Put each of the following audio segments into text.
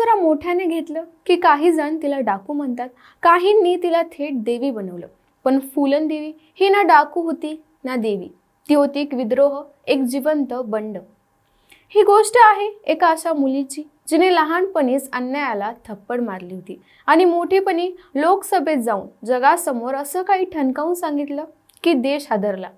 जरा मोठ्याने घेतलं की काही जण तिला डाकू म्हणतात. काहींनी तिला थेट देवी बनवलं. पण फुलन देवी ही ना डाकू होती ना देवी. ती होती एक विद्रोह एक जिवंत बंड. ही गोष्ट आहे एका अशा मुलीची जिने लहानपणीच अन्यायाला थप्पड मारली होती. आणि मोठेपणी लोकसभेत जाऊन जगासमोर असं काही ठणकावून सांगितलं की देश हादरला.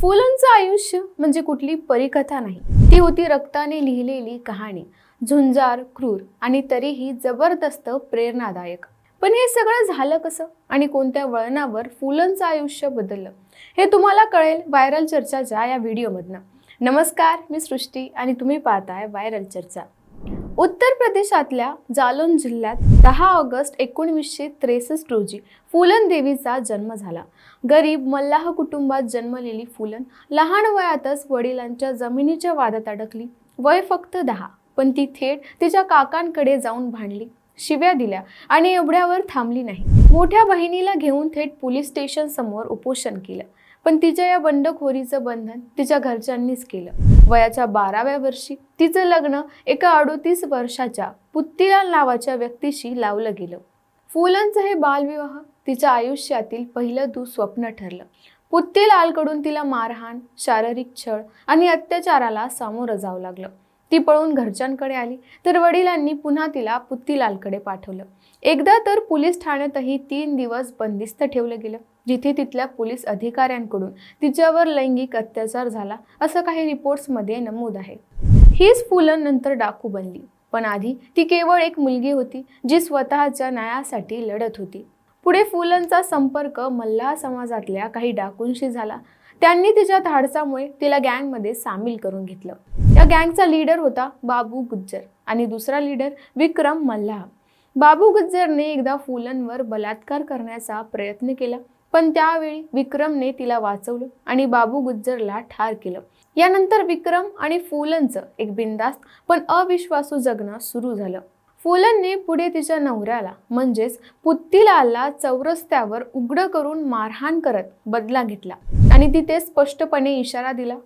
फुलंचं आयुष्य म्हणजे कुठली परिकथा नाही. ती होती रक्ताने लिहिलेली कहाणी. झुंजार क्रूर आणि तरीही जबरदस्त प्रेरणादायक. पण हे सगळं झालं कसं? आणि कोणत्या वळणावर फुलंचं आयुष्य बदललं? हे तुम्हाला कळेल व्हायरल चर्चाच्या या व्हिडिओमधनं. नमस्कार मी सृष्टी आणि तुम्ही पाहताय व्हायरल चर्चा. उत्तर प्रदेशातल्या जालोन जिल्ह्यात दहा ऑगस्ट एकोणवीसशे त्रेसष्ट रोजी फुलन देवीचा जन्म झाला. गरीब मल्लाह कुटुंबात जन्मलेली फुलन लहान वयातच वडिलांच्या जमिनीच्या वादात अडकली. वय फक्त दहा. पण ती थेट तिच्या काकांकडे जाऊन भांडली. शिव्या दिल्या आणि एवढ्यावर थांबली नाही. मोठ्या बहिणीला घेऊन थेट पोलीस स्टेशन समोर उपोषण केलं. पण तिच्या या बंडखोरीचं बंधन तिच्या घरच्यांनीच केलं. वयाच्या बाराव्या वर्षी तिचं लग्न एका अडोतीस वर्षाच्या पुत्तीलाल नावाच्या व्यक्तीशी लावलं गेलं. फुलंचं हे बालविवाह तिच्या आयुष्यातील पहिलं दुःस्वप्न ठरलं. पुत्तीलालकडून तिला मारहाण शारीरिक छळ आणि अत्याचाराला सामोरं जावं लागलं. ती पळून घरच्यांकडे आली. तर वडिलांनी पुन्हा तिला पुत्तीलालकडे पाठवलं. एकदा तर पोलीस ठाण्यातही तीन दिवस बंदिस्त ठेवलं गेलं. जिथे तिथल्या पोलीस अधिकाऱ्यांकडून तिच्यावर लैंगिक अत्याचार झाला असं काही रिपोर्ट्समध्ये नमूद आहे. हीच फुलं नंतर डाकू बनली. पण आधी ती केवळ एक मुलगी होती जी स्वतःच्या न्यायासाठी लढत होती. पुढे फुलंचा संपर्क मल्लाह समाजातल्या काही डाकूंशी झाला. त्यांनी तिच्या धाडसामुळे तिला गँगमध्ये सामील करून घेतलं. गँगचा लीडर होता बाबू गुज्जर आणि दुसरा लीडर विक्रम मल्हार. बाबू गुज्जरने एकदा फुलंवर बलात्कार करण्याचा प्रयत्न केला पण त्यावेळी विक्रमने तिला वाचवलं आणि बाबू गुज्जरला ठार केलं. यानंतर विक्रम आणि फुलनचं एक बिंदास्त पण अविश्वासू जगणं सुरू झालं. फुलनने पुढे तिच्या नवऱ्याला म्हणजेच पुत्तीलाला चौरस्त्यावर उघडं करून मारहाण करत बदला घेतला आणि तिथे स्पष्टपणे इशारा दिला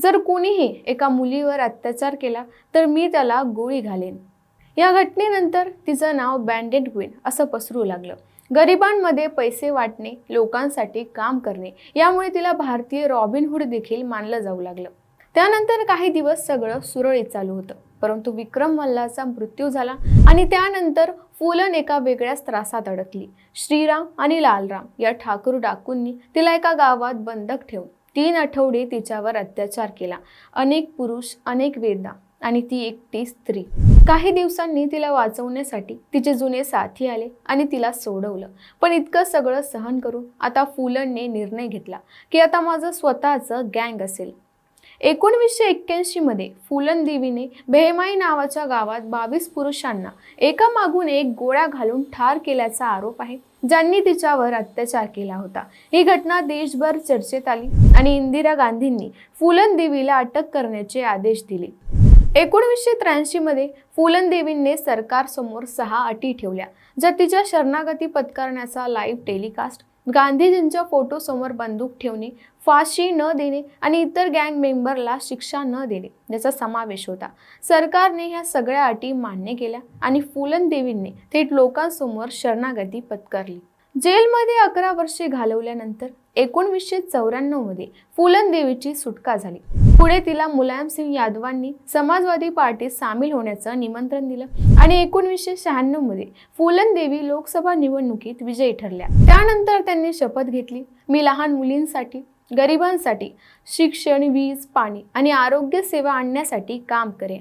जर कुणीही एका मुलीवर अत्याचार केला तर मी त्याला गोळी घालेन. या घटनेनंतर तिचं नाव बँडेड क्वीन असं पसरू लागलं. गरिबांमध्ये पैसे वाटणे लोकांसाठी काम करणे यामुळे तिला भारतीय रॉबिनहूड देखील मानलं जाऊ लागलं. त्यानंतर काही दिवस सगळं सुरळीत चालू होतं. परंतु विक्रम मल्लाचा मृत्यू झाला आणि त्यानंतर फुलन एका वेगळ्याच त्रासात अडकली. श्रीराम आणि लालराम या ठाकूर डाकूंनी तिला एका गावात बंधक ठेवून तीन आठवडे तिच्यावर अत्याचार केला. अनेक पुरुष अनेक वेदा आणि ती एकटी स्त्री. काही दिवसांनी तिला वाचवण्यासाठी तिचे जुने साथी आले आणि तिला सोडवलं. पण इतकं सगळं सहन करून आता फुलनने निर्णय घेतला की आता माझं स्वतःचं गँग असेल. एकोणवीसशे एक्क्याऐंशीमध्ये फुलनदेवीने बेहमाई नावाच्या गावात बावीस पुरुषांना एका मागून एक गोळ्या घालून ठार केल्याचा आरोप आहे. ज्यांनी तिच्यावर अत्याचार केला होता. ही घटना देशभर चर्चेत आली आणि इंदिरा गांधींनी फुलनदेवीला अटक करण्याचे आदेश दिले. एकोणीसशे त्र्याऐंशीमध्ये फुलनदेवींनी सरकारसमोर सहा अटी ठेवल्या ज्या तिच्या शरणागती पत्करण्याचा लाईव्ह टेलिकास्ट गांधीजींच्या फोटोसमोर बंदूक ठेवणे फाशी न देणे आणि इतर गँग मेंबरला शिक्षा न देणे याचा समावेश होता. सरकारने ह्या सगळ्या अटी मान्य केल्या आणि फुलन देवींनी थेट लोकांसमोर शरणागती पत्करली. जेलमध्ये अकरा वर्षे घालवल्यानंतर एकोणवीसशे चौऱ्याण्णवमध्ये फुलन देवीची सुटका झाली. पुढे तिला मुलायम सिंग यादवांनी समाजवादी पार्टीत सामील होण्याचं निमंत्रण दिलं आणि एकोणवीसशे शहाण्णवमध्ये फुलन देवी लोकसभा निवडणुकीत विजयी ठरल्या. त्यानंतर त्यांनी शपथ घेतली. मी लहान मुलींसाठी गरिबांसाठी शिक्षण वीज पाणी आणि आरोग्य सेवा आणण्यासाठी काम करेन.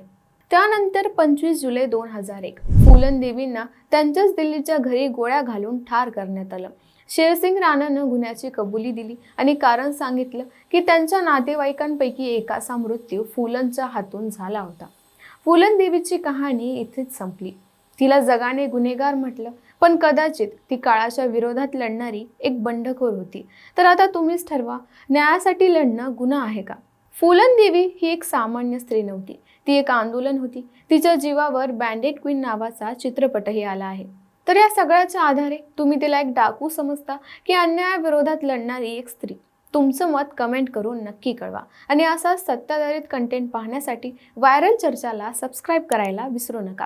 त्यानंतर पंचवीस जुलै दोन हजार एक फुलन देवींना त्यांच्याच दिल्लीच्या घरी गोळ्या घालून ठार करण्यात आलं. शेरसिंग राणानं गुन्ह्याची कबुली दिली आणि कारण सांगितलं की त्यांच्या नातेवाईकांपैकी एकाचा मृत्यू फुलनच्या हातून झाला होता. फुलन देवीची कहाणी इथेच संपली. तिला जगाने गुन्हेगार म्हटलं पण कदाचित ती काळाच्या विरोधात लढणारी एक बंडखोर होती. तर आता तुम्हीच ठरवा न्यायासाठी लढणं गुन्हा आहे का? फुलन देवी ही एक सामान्य स्त्री नव्हती. ती एक आंदोलन होती. तिच्या जीवावर बँडेड क्वीन नावाचा चित्रपटही आला आहे. तर या सगळ्याच्या आधारे तुम्ही तिला एक डाकू समजता की अन्यायाविरोधात लढणारी एक स्त्री. तुमचं मत कमेंट करून नक्की कळवा. आणि असा सत्ताधारित कंटेंट पाहण्यासाठी व्हायरल चर्चाला सबस्क्राईब करायला विसरू नका.